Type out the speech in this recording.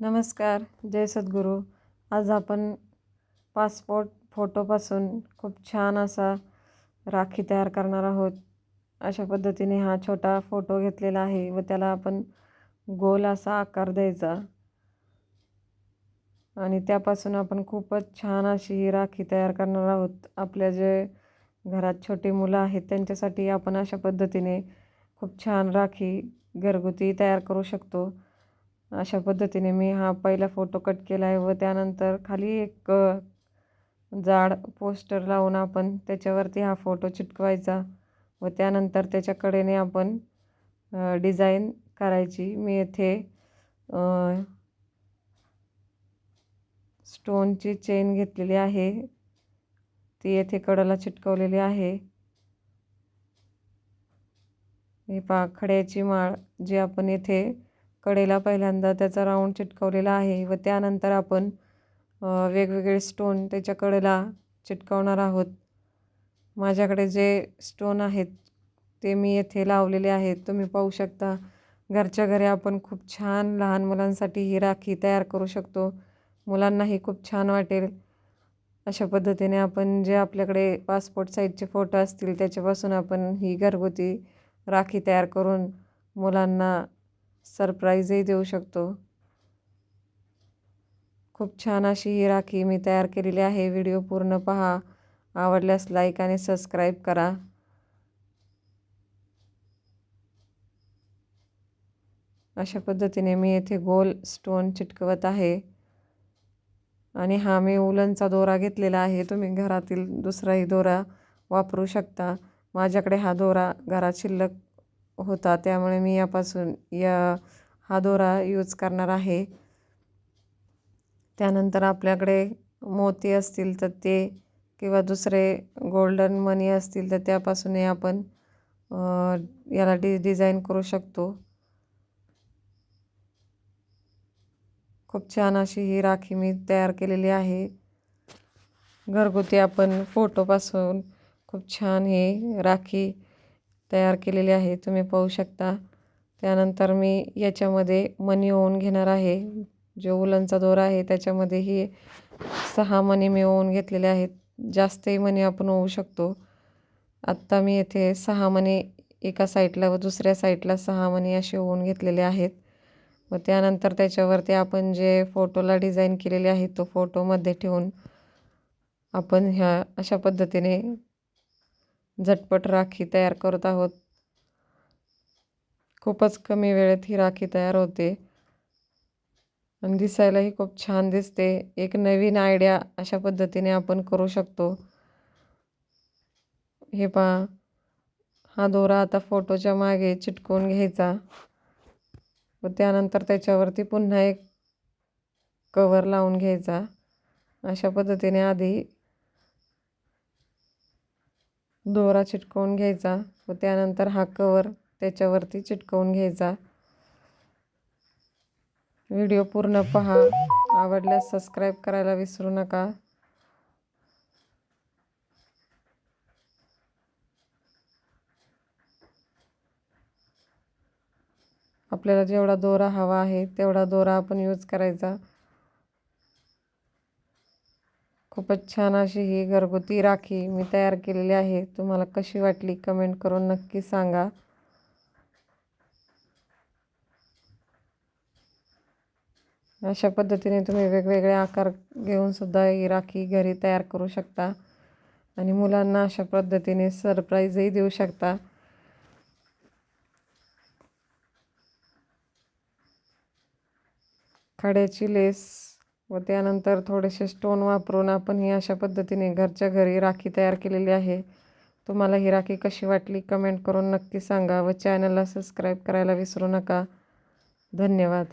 नमस्कार जय सद्गुरू. आज आपण पासपोर्ट फोटोपासून खूप छान असा राखी तयार करणार आहोत. अशा पद्धतीने हा छोटा फोटो घेतलेला आहे व त्याला आपण गोल असा आकार द्यायचा. आणि त्यापासून आपण खूपच छान अशी ही राखी तयार करणार आहोत. आपल्या जे घरात छोटी मुलं आहेत त्यांच्यासाठी आपण अशा पद्धतीने खूप छान राखी घरगुती तयार करू शकतो. अशा पद्धतीने मी हा पहिला फोटो कट केला आहे व त्यानंतर खाली एक जाड पोस्टर लावून आपण त्याच्यावरती हा फोटो चिटकवायचा व त्यानंतर त्याच्या कडेने आपण डिझाईन करायची. मी येथे स्टोनची चेन घेतलेली आहे. ती येथे कडाला चिटकवलेली आहे. हे पा खड्याची माळ जी आपण येथे कडेला पहिल्यांदा त्याचा राऊंड चिटकवलेला आहे व त्यानंतर आपण वेगवेगळे स्टोन त्याच्या कडेला चिटकवणार आहोत. माझ्याकडे जे स्टोन आहेत ते मी येथे लावलेले आहेत. तुम्ही पाहू शकता घरच्या घरी आपण खूप छान लहान मुलांसाठी ही राखी तयार करू शकतो. मुलांनाही खूप छान वाटेल. अशा पद्धतीने आपण जे आपल्याकडे पासपोर्ट साईजचे फोटो असतील त्याच्यापासून आपण ही घरगुती राखी तयार करून मुलांना सरप्राईजही देऊ शकतो. खूप छान अशी ही राखी मी तयार केलेली आहे. व्हिडिओ पूर्ण पहा. आवडल्यास लाईक आणि सबस्क्राईब करा. अशा पद्धतीने मी येथे गोल स्टोन चिटकवत आहे. आणि हा मी उलनचा दोरा घेतलेला आहे. तुम्ही घरातील दुसराही दोरा वापरू शकता. माझ्याकडे हा दोरा घरात शिल्लक होता त्यामुळे मी यापासून या हा दोरा यूज करणार आहे. त्यानंतर आपल्याकडे मोती असतील तर ते किंवा दुसरे गोल्डन मनी असतील तर त्यापासूनही आपण याला डि डिझाईन करू शकतो. खूप छान अशी ही राखी मी तयार केलेली आहे. घरगुती आपण फोटोपासून खूप छान ही राखी तयार केलेली आहे. तुम्ही पाहू शकता. त्यानंतर मी याच्यामध्ये मनी ओवून घेणार आहे. जो उलनचा दोरा आहे त्याच्यामध्येही सहा मणी मी ओवून घेतलेले आहेत. जास्तही मणी आपण ओवू शकतो. आत्ता मी येथे सहा मणी एका साईडला व दुसऱ्या साईडला सहा मणी असे ओवून घेतलेले आहेत. व त्यानंतर त्याच्यावरती आपण जे फोटोला डिझाईन केलेले आहे तो फोटोमध्ये ठेवून आपण ह्या अशा पद्धतीने झटपट राखी तयार करत आहोत. खूपच कमी वेळेत ही राखी तयार होते. आणि दिसायलाही खूप छान दिसते. एक नवीन आयडिया अशा पद्धतीने आपण करू शकतो. हे पहा. हा दोरा आता फोटोच्या मागे चिटकवून घ्यायचा. व त्यानंतर त्याच्यावरती पुन्हा एक कवर लावून घ्यायचा. अशा पद्धतीने आधी दोरा चिटकवून घ्यायचा. व त्यानंतर हा कवर त्याच्यावरती चिटकवून घ्यायचा. व्हिडिओ पूर्ण पहा. आवडल्यास सबस्क्राईब करायला विसरू नका. आपल्याला जेवढा दोरा हवा आहे तेवढा दोरा आपण यूज करायचा. खूपच छान अशी ही घरगुती राखी मी तयार केलेली आहे. तुम्हाला कशी वाटली कमेंट करून नक्की सांगा. अशा पद्धतीने तुम्ही वेगवेगळे आकार घेऊन सुद्धा ही राखी घरी तयार करू शकता. आणि मुलांना अशा पद्धतीने सरप्राईजही देऊ शकता. खड्याची लेस व त्यानंतर थोडेसे स्टोन वापरून आपण ही अशा पद्धतीने घरच्या घरी राखी तयार केलेली आहे. तुम्हाला ही राखी कशी वाटली कमेंट करून नक्की सांगा व चॅनलला सबस्क्राईब करायला विसरू नका. धन्यवाद.